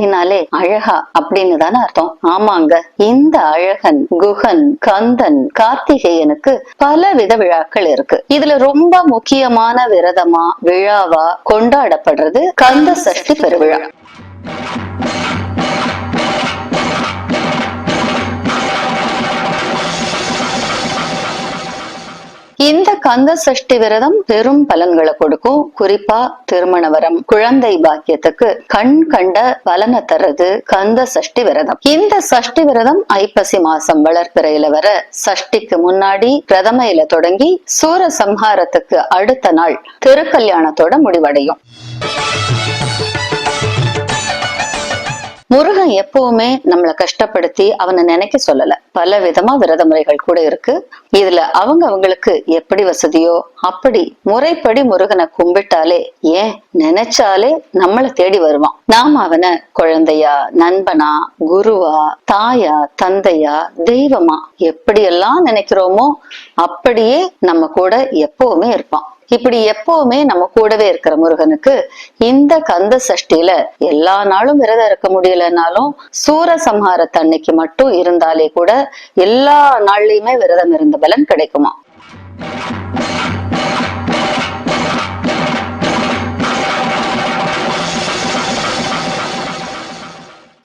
அப்படின்னாலே அழகா அப்படின்னு தானே அர்த்தம். ஆமாங்க. இந்த அழகன் குகன் கந்தன் கார்த்திகேயனுக்கு பல வித விழாக்கள் இருக்கு. இதுல ரொம்ப முக்கியமான விரதமா விழாவா கொண்டாடப்படுறது கந்த சஷ்டி பெருவிழா. கந்த சஷ்டி விரதம் பெரும் பலன்களை கொடுக்கும். குறிப்பா திருமண வரம் குழந்தை பாக்கியத்துக்கு கண் கண்ட பலனை தர்றது கந்த சஷ்டி விரதம் இந்த சஷ்டி விரதம் ஐப்பசி மாசம் வளர்ப்பிறையில வர சஷ்டிக்கு முன்னாடி பிரதமையில தொடங்கி சூர சம்ஹாரத்துக்கு அடுத்த நாள் திருக்கல்யாணத்தோட முடிவடையும். முருகன் எப்பவுமே நம்மளை கஷ்டப்படுத்தி அவனை நினைக்க சொல்லல. பல விதமா விரத முறைகள் கூட இருக்கு. இதுல அவங்க அவங்களுக்கு எப்படி வசதியோ அப்படி முறைப்படி முருகனை கும்பிட்டாலே ஏன் நினைச்சாலே நம்மளை தேடி வருவான். நாம அவனை குழந்தையா நண்பனா குருவா தாயா தந்தையா தெய்வமா எப்படியெல்லாம் நினைக்கிறோமோ அப்படியே நம்ம கூட எப்பவுமே இருப்பான். இப்படி எப்பவுமே நம்ம கூடவே இருக்கிற முருகனுக்கு இந்த கந்த சஷ்டியில எல்லா நாளும் விரதம் இருக்க முடியலனாலும் சூரசம்ஹாரத்து அன்னைக்கு மட்டும் இருந்தாலே கூட எல்லா நாள்லயுமே விரதம் இருந்த பலன் கிடைக்குமா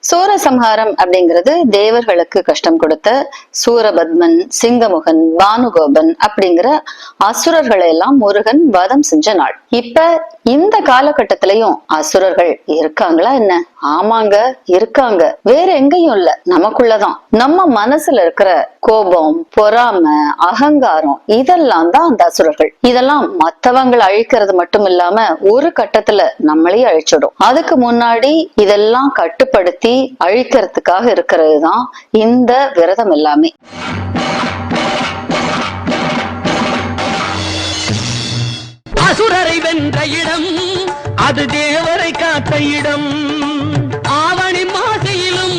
சூரசம்ஹாரம் அப்படிங்கிறது தேவர்களுக்கு கஷ்டம் கொடுத்த சூரபத்மன் சிங்கமுகன் பானுகோபன் அப்படிங்கிற அசுரர்களை எல்லாம் முருகன் வதம் செஞ்ச நாள். இப்ப இந்த காலகட்டத்திலயும் அசுரர்கள் இருக்காங்களா என்ன? ஆமாங்க இருக்காங்க. வேற எங்கேயும் இல்ல. நமக்குள்ளதான். நம்ம மனசுல இருக்கிற கோபம் பொறாம அகங்காரம் இதெல்லாம் தான் அந்த அசுரர்கள். இதெல்லாம் மத்தவங்களை அழிக்கிறது மட்டும் இல்லாம ஒரு கட்டத்துல நம்மளையே அழிச்சிடும். அதுக்கு முன்னாடி இதெல்லாம் கட்டுப்படுத்தி அழிக்கிறதுக்காக இருக்கிறது தான் இந்த விரதம் எல்லாமே. அசுரரை வென்ற இடம் அது தேவரை காத்த இடம். ஆவணி மாசையிலும்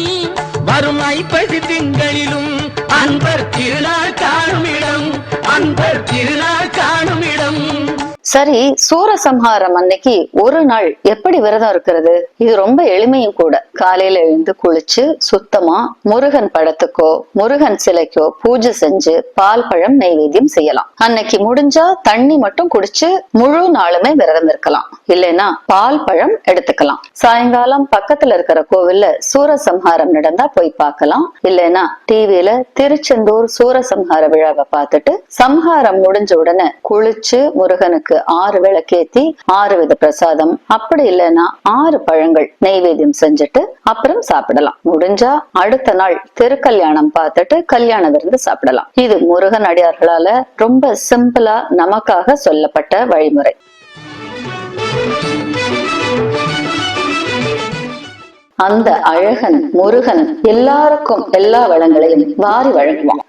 வரும் ஐப்பசி திங்களிலும் அன்பர் திருநாள் காணும் இடம் அன்பர் திருநாள் காணும் இடம். சரி சூரசம்ஹாரம் அன்னைக்கு ஒரு நாள் எப்படி விரதம் இருக்கிறது? இது ரொம்ப எளிமையும் கூட. காலையில எழுந்து குளிச்சு சுத்தமா முருகன் படத்துக்கோ முருகன் சிலைக்கோ பூஜை செஞ்சு பால் பழம் நைவேத்தியம் செய்யலாம். அன்னைக்கு முடிஞ்சா தண்ணி மட்டும் குடிச்சு முழு நாளுமே விரதம் இருக்கலாம் இல்லைன்னா பால் பழம் எடுத்துக்கலாம். சாயங்காலம் பக்கத்துல இருக்கிற கோவில்ல சூரசம்ஹாரம் நடந்தா போய் பார்க்கலாம். இல்லைன்னா டிவில திருச்செந்தூர் சூரசம்ஹார விழாவை பார்த்துட்டு சம்ஹாரம் முடிஞ்ச உடனே குளிச்சு முருகனுக்கு ஆறு விளக்கேத்தி ஆறு வித பிரசாதம். அப்படி இல்லைன்னா ஆறு பழங்கள் நைவேத்தியம் செஞ்சுட்டு அப்புறம் சாப்பிடலாம். முடிஞ்சா அடுத்த நாள் திருக்கல்யாணம் பார்த்துட்டு கல்யாண விருந்து சாப்பிடலாம். இது முருகன் அடியார்களால ரொம்ப சிம்பிளா நமக்காக சொல்லப்பட்ட வழிமுறை. அந்த அழகன் முருகன் எல்லாருக்கும் எல்லா வளங்களையும் வாரி வழங்குவான்.